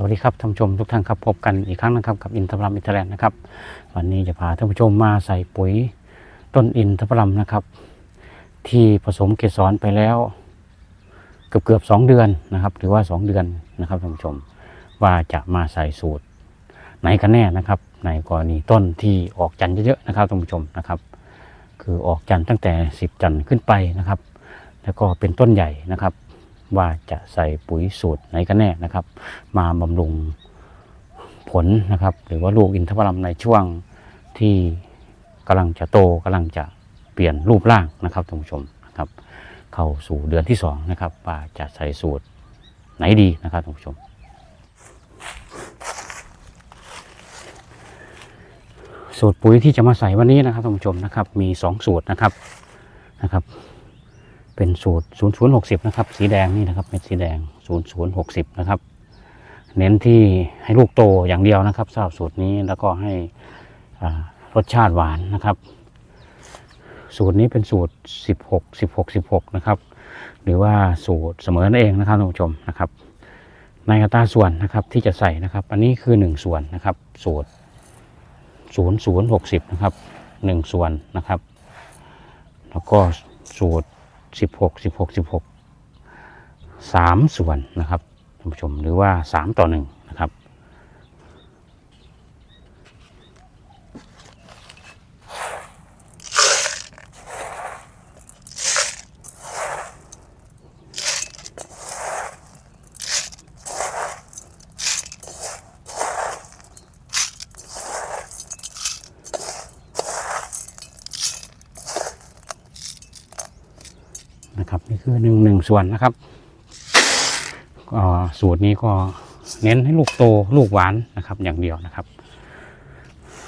สวัสดีครับท่านผู้ชมทุกท่านครับพบกันอีกครั้งนะครับกับอินทผลัมอินเทอร์แลนด์นะครับ วันนี้จะพาท่านผู้ชมมาใส่ปุ๋ยต้นอินทผลัมนะครับ ที่ผสมเกสรไปแล้ว เกือบเกือบสองเดือนนะครับ หรือว่าสองเดือนนะครับท่านผู้ชมว่าจะมาใส่สูตร ไหนกันแน่นะครับ ในกรณีต้นที่ออกจันทร์เยอะๆนะครับท่านผู้ชมนะครับ คือออกจันทร์ตั้งแต่ 10 จันทร์ขึ้นไปนะครับ แล้วก็เป็นต้นใหญ่นะครับ ว่าจะใส่ปุ๋ยสูตรไหนกันแน่นะครับ มาบำรุงผลนะครับ หรือว่าลูกอินทผลัมในช่วงที่กำลังจะโตกำลังจะเปลี่ยนรูปร่างนะครับท่านผู้ชมนะครับ เข้าสู่เดือนที่สองนะครับว่าจะใส่สูตรไหนดีนะครับท่านผู้ชมสูตรปุ๋ยที่จะมาใส่วันนี้นะครับท่านผู้ชมนะครับ มี 2 สูตรนะครับนะครับ เป็นสูตร 0060 นะครับ สีแดงนี่นะครับเป็นสีแดง 0060 นะครับ เน้นที่ให้ลูกโตอย่างเดียวนะครับสำหรับสูตรนี้แล้วก็ให้รสชาติหวานนะครับ สูตรนี้เป็นสูตร 16 16 16 นะครับ หรือว่าสูตรเสมอนั่นเองนะครับท่านผู้ชมนะครับ ในอัตราส่วนนะครับที่จะใส่นะครับ อันนี้คือ 1 ส่วนนะครับ สูตร 0060 นะครับ 1 ส่วนนะครับ แล้วก็สูตร 16 16 16 3ส่วนนะครับท่านผู้ชมหรือว่า3ต่อ1นะครับ นะครับนี่คือหนึ่งหนึ่ง ส่วนนะครับก็สูตรนี้ก็เน้นให้ลูกโตลูกหวานนะครับ อย่างเดียวนะครับ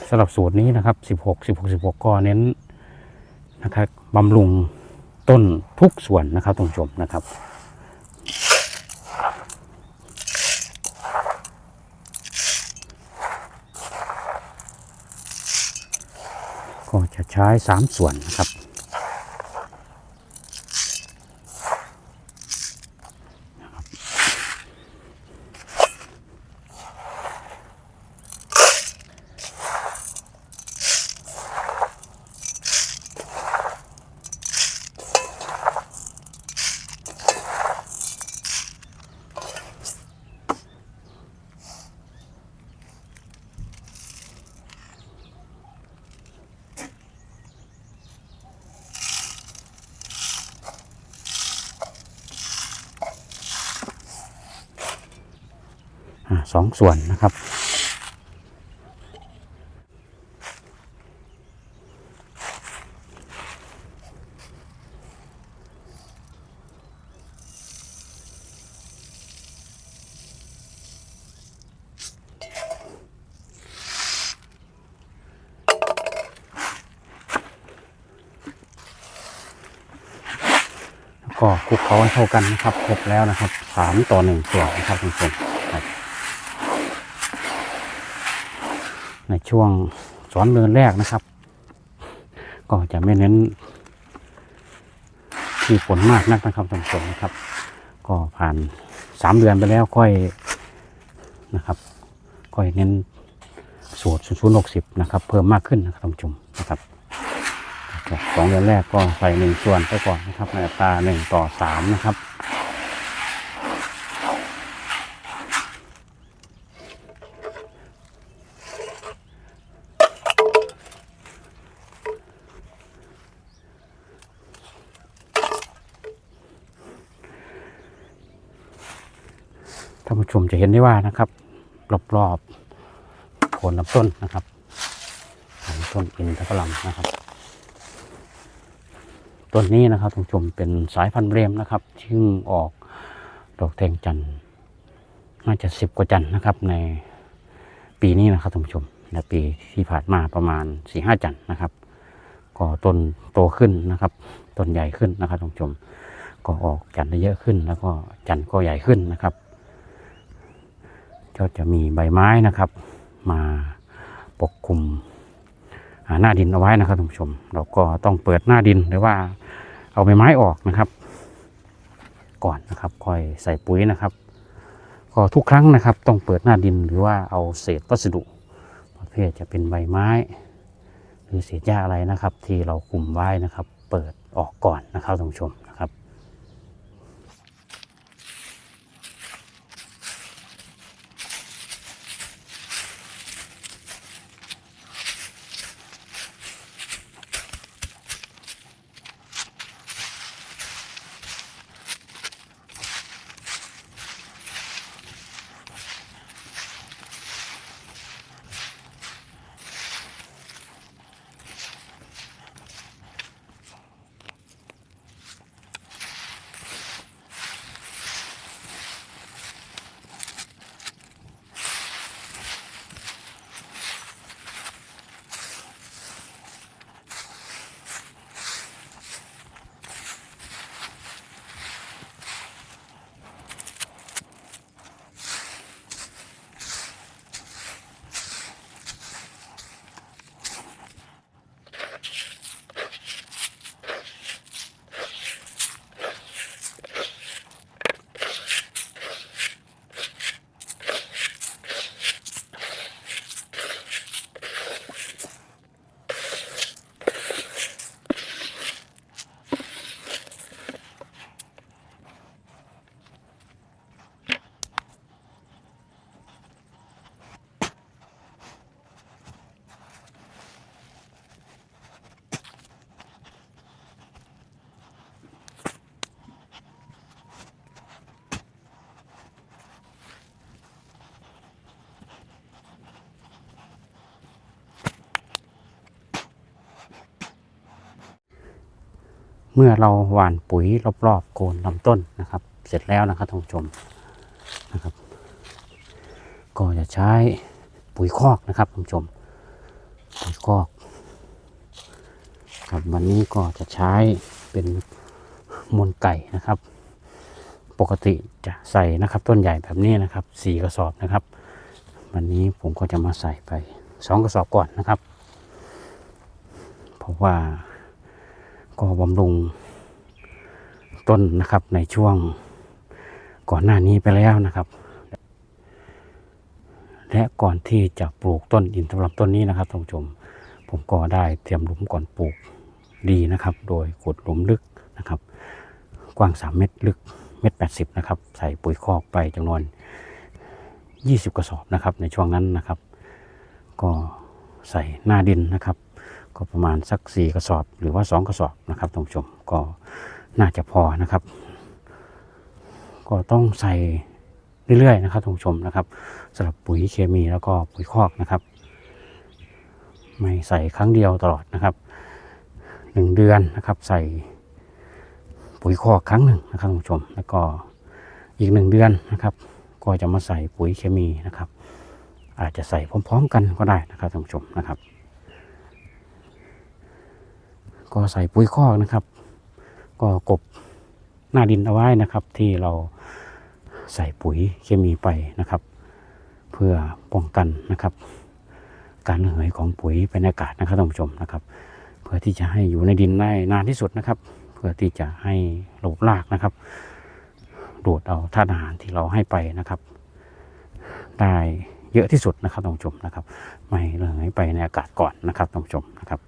สำหรับสูตรนี้นะครับ 16 16 16 ก็เน้นนะครับบำรุงต้นทุกส่วนนะครับท่านผู้ชมนะครับก็จะใช้ 3 ส่วนนะครับ สองส่วนนะครับแล้วก็คลุกเคล้าให้เข้ากันนะครับครบแล้วนะครับสามต่อหนึ่งส่วนนะครับทุกคนครับ ใน ช่วงสอนเดินแรกนะครับ ก็จะไม่เน้นที่ฝนมากนักนะครับท่านผู้ชมนะครับ ก็ผ่านสามเดือนไปแล้วค่อยนะครับค่อยเน้นสูตรศูนย์หกสิบนะครับ เพิ่มมากขึ้นนะครับท่านผู้ชมนะครับสองเดือนแรกก็ใส่หนึ่งส่วนไปก่อนนะครับในอัตราหนึ่งต่อสามนะครับ ผู้ชมจะเห็นได้ว่านะครับรอบๆโคนลำต้นนะครับต้นอินทผลัมนะครับต้นนี้นะครับท่านผู้ชมเป็นสายพันธุ์เบรมนะครับซึ่งออกดอกแทงจันทร์น่าจะสิบกว่าจันทร์นะครับ ในปีนี้นะครับท่านผู้ชมในปีที่ผ่านมาประมาณสี่ห้าจันทร์นะครับ ก็ต้นโตขึ้นนะครับต้นใหญ่ขึ้นนะครับท่านผู้ชม ก็ออกจันทร์ได้เยอะขึ้น แล้วก็จันทร์ก็ใหญ่ขึ้นนะครับ ก็จะมีใบไม้นะครับ มาปกคลุมหน้าดินเอาไว้นะครับท่านผู้ชม เราก็ต้องเปิดหน้าดินหรือว่าเอาใบไม้ออกนะครับ ก่อนนะครับค่อยใส่ปุ๋ยนะครับ ก็ทุกครั้งนะครับ ต้องเปิดหน้าดินหรือว่าเอาเศษวัสดุประเภทจะเป็นใบไม้ หรือเศษหญ้าอะไรนะครับ ที่เราคุมไว้นะครับ เปิดออกก่อนนะครับท่านผู้ชม มื่อเราหว่านปุ๋ยรอบๆโคนลำต้นนะครับ เสร็จแล้วนะครับท่านผู้ชมนะครับ ก็จะใช้ปุ๋ยคอกนะครับท่านผู้ชม ปุ๋ยคอกครับวันนี้ก็จะใช้เป็นมูลไก่นะครับ ปกติจะใส่นะครับต้นใหญ่แบบนี้นะครับสี่กระสอบนะครับ วันนี้ผมก็จะมาใส่ไปสองกระสอบก่อนนะครับ เพราะว่า ก็บำรุงต้นนะครับในช่วงก่อนหน้านี้ไปแล้วนะครับ และก่อนที่จะปลูกต้นอินทผลัมต้นนี้นะครับท่านผู้ชมผมก็ได้เตรียมหลุมก่อนปลูกดีนะครับ โดยขุดหลุมลึกนะครับ กว้าง 3 เมตรลึกเมตรแปดสิบนะครับ ใส่ปุ๋ยคอกไปจำนวน 20 กระสอบนะครับ ในช่วงนั้นนะครับ ก็ใส่หน้าดินนะครับ ก็ประมาณสักสี่กระสอบหรือว่าสองกระสอบนะครับท่านผู้ชมก็น่าจะพอนะครับ ก็ต้องใส่เรื่อยๆนะครับท่านผู้ชมนะครับสำหรับปุ๋ยเคมีแล้วก็ปุ๋ยคอกนะครับ ไม่ใส่ครั้งเดียวตลอดนะครับหนึ่งเดือนนะครับใส่ปุ๋ยคอกครั้งหนึ่งนะครับท่านผู้ชม แล้วก็อีกหนึ่งเดือนนะครับ ก็จะมาใส่ปุ๋ยเคมีนะครับ อาจจะใส่พร้อม ๆ กันก็ได้นะครับท่านผู้ชมนะครับ ก็ใส่ปุ๋ยคอกนะครับ ก็กบหน้าดินเอาไว้นะครับ ที่เราใส่ปุ๋ยเคมีไปนะครับ เพื่อป้องกันนะครับ การเหยของปุ๋ยไปในอากาศนะครับท่านผู้ชมนะครับ เพื่อที่จะให้อยู่ในดินได้นานที่สุดนะครับ เพื่อที่จะให้ระบบรากนะครับดูดเอาธาตุอาหารที่เราให้ไปนะครับ ได้เยอะที่สุดนะครับท่านผู้ชมนะครับ ไม่เหยไปในอากาศก่อนนะครับท่านผู้ชมนะครับ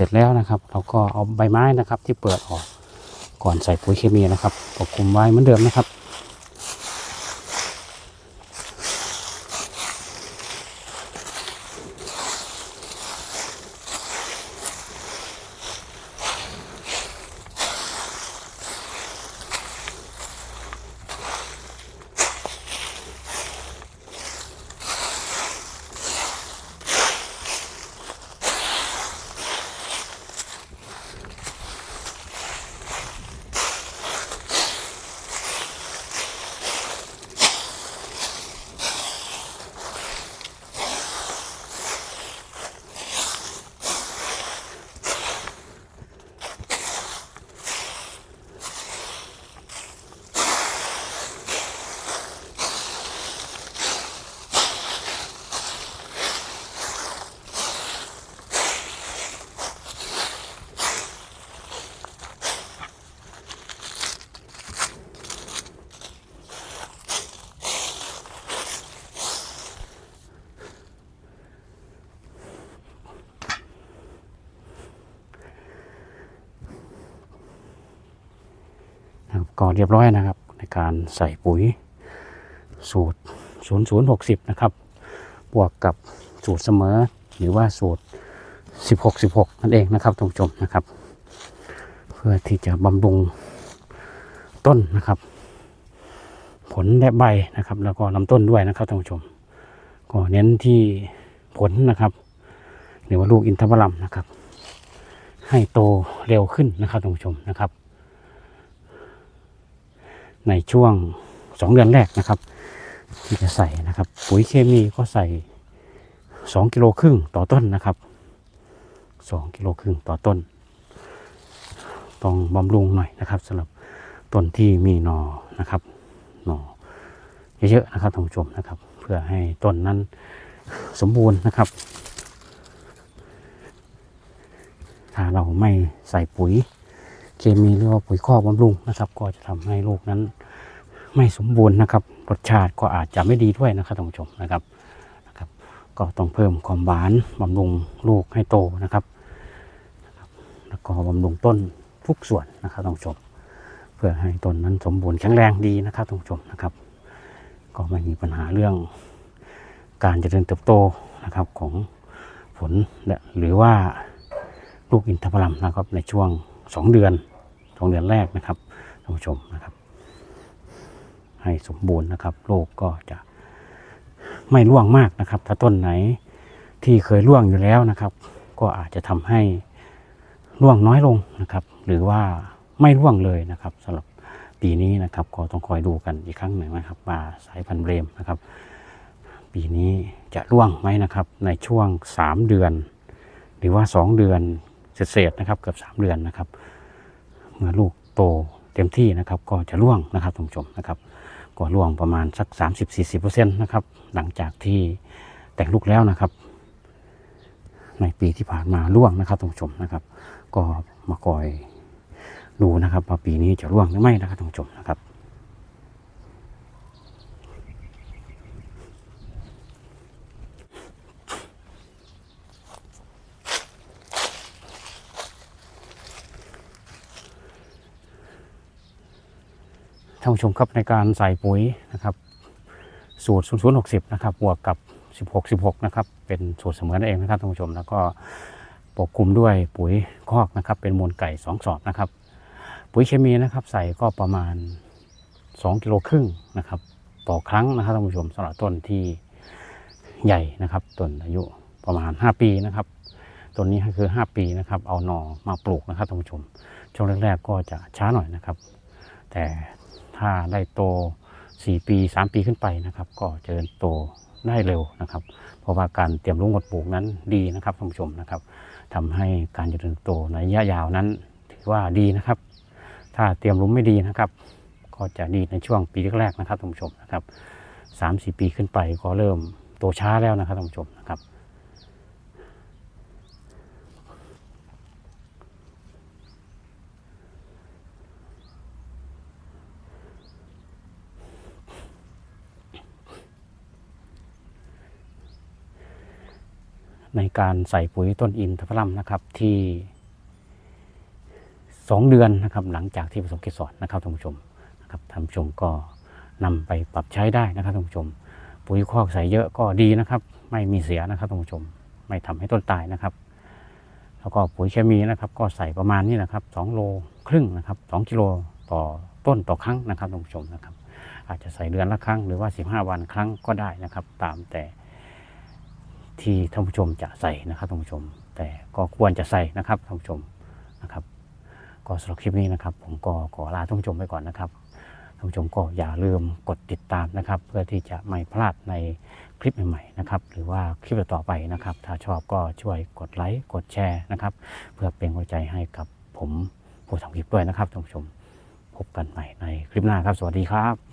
ร็จแล้วนะครับ เราก็เอาใบไม้นะครับที่เปิดออกก่อนใส่ปุ๋ยเคมีนะครับปกคลุมไว้เหมือนเดิมนะครับ นะครับก็เรียบร้อยนะครับ ในการใส่ปุ๋ยสูตร 0060 นะครับ บวกกับสูตรเสมอ หรือว่าสูตร 1616 นั่นเองนะครับท่านผู้ชมนะครับ เพื่อที่จะบำรุงต้นนะครับ ผลและใบนะครับ แล้วก็ลำต้นด้วยนะครับท่านผู้ชม ก็เน้นที่ผลนะครับ หรือว่าลูกอินทผลัมนะครับ ให้โตเร็วขึ้นนะครับท่านผู้ชมนะครับ ในช่วงสองเดือนแรกนะครับ ที่จะใส่นะครับ ปุ๋ยเคมีก็ใส่สองกิโลครึ่งต่อต้นนะครับสองกิโลครึ่งต่อต้น ต้องบำรุงหน่อยนะครับสำหรับต้นที่มีหนอนะครับหนอเยอะๆนะครับท่านผู้ชมนะครับ เพื่อให้ต้นนั้นสมบูรณ์นะครับ ถ้าเราไม่ใส่ปุ๋ย เคมีหรือว่าปุ๋ยคอกบำรุงนะครับ ก็จะทำให้ลูกนั้นไม่สมบูรณ์นะครับ รสชาติก็อาจจะไม่ดีด้วยนะครับท่านผู้ชมนะครับนะครับ ก็ต้องเพิ่มความหวานบำรุงลูกให้โตนะครับ แล้วก็บำรุงต้นทุกส่วนนะครับท่านผู้ชม เพื่อให้ต้นนั้นสมบูรณ์แข็งแรงดีนะครับท่านผู้ชมนะครับ ก็ไม่มีปัญหาเรื่อง การเจริญเติบโตนะครับของผลหรือว่าลูกอินทผลัมนะครับในช่วงสองเดือน สองเดือนแรกนะครับท่านผู้ชมนะครับ ให้สมบูรณ์นะครับโรคก็จะไม่ร่วงมากนะครับ ถ้าต้นไหนที่เคยร่วงอยู่แล้วนะครับ ก็อาจจะทำให้ร่วงน้อยลงนะครับ หรือว่าไม่ร่วงเลยนะครับสำหรับปีนี้นะครับ ก็ต้องคอยดูกันอีกครั้งหนึ่งนะครับว่าสายพันธุ์เบรมนะครับ ปีนี้จะร่วงไหมนะครับ ในช่วง 3 เดือน หรือว่า 2 เดือนเศษๆนะครับ เกือบ 3 เดือนนะครับ เมื่อลูกโตเต็มที่นะครับ ก็จะร่วงนะครับท่านผู้ชมนะครับ ก็ร่วงประมาณสัก 30-40%นะครับ หลังจากที่แต่งลูกแล้วนะครับ ในปีที่ผ่านมาร่วงนะครับท่านผู้ชมนะครับ ก็มาคอยดูนะครับว่าปีนี้จะร่วงหรือไม่นะครับท่านผู้ชมนะครับ ท่านผู้ชมครับในการใส่ปุ๋ยนะครับ สูตร 0060 นะครับบวกกับ 1616 นะครับ เป็นสูตรเสมอนั่นเองนะครับท่านผู้ชมแล้วก็ปกคลุมด้วยปุ๋ยคอกนะครับ เป็นมูลไก่2สอบนะครับ ปุ๋ยเคมีนะครับ ใส่ก็ประมาณ 2กิโลครึ่งนะครับ ต่อครั้งนะครับท่านผู้ชมสำหรับต้นที่ใหญ่นะครับต้นอายุประมาณ 5 ปีนะครับต้นนี้คือ 5 ปีนะครับ เอาหน่อมาปลูกนะครับท่านผู้ชมช่วงแรกๆก็จะช้าหน่อยนะครับ แต่ ถ้าได้โต 4 ปี 3 ปีขึ้นไปนะครับ ก็เจริญโตได้เร็วนะครับ เพราะว่าการเตรียมรุ้งดปลูกนั้นดีนะครับท่านผู้ชมนะครับทำให้การเจริญโตในระยะยาวนั้น ถือว่าดีนะครับ ถ้าเตรียมรุ้งไม่ดีนะครับ ก็จะดีในช่วงปีแรกๆนะครับท่านผู้ชมนะครับสามสี่ปีขึ้นไปก็เริ่มโตช้าแล้วนะครับท่านผู้ชมนะครับ ในการใส่ปุ๋ยต้นอินทผลัมนะครับที่สองเดือนนะครับหลังจากที่ผสมเกสรนะครับท่านผู้ชมนะครับท่านผู้ชมก็นำไปปรับใช้ได้นะครับท่านผู้ชม ปุ๋ยคอกใส่เยอะก็ดีนะครับ ไม่มีเสียนะครับท่านผู้ชม ไม่ทำให้ต้นตายนะครับ แล้วก็ปุ๋ยเคมีนะครับ ก็ใส่ประมาณนี้นะครับสองโลครึ่งนะครับสองกิโลต่อต้นต่อครั้งนะครับท่านผู้ชมนะครับ อาจจะใส่เดือนละครั้งหรือว่า 15 วันครั้งก็ได้นะครับ ตามแต่ ที่ท่านผู้ชมจะใส่นะครับท่านผู้ชม แต่ก็ควรจะใส่นะครับท่านผู้ชมนะครับ ก็สำหรับคลิปนี้นะครับ ผมก็ขอลาท่านผู้ชมไปก่อนนะครับท่านผู้ชมก็อย่าลืมกดติดตามนะครับ เพื่อที่จะไม่พลาดในคลิปใหม่ๆนะครับ หรือว่าคลิปต่อๆไปนะครับ ถ้าชอบก็ช่วยกดไลค์กดแชร์นะครับ เพื่อเป็นกำลังใจให้กับผมผู้ทำคลิปด้วยนะครับท่านผู้ชม พบกันใหม่ในคลิปหน้าครับ สวัสดีครับ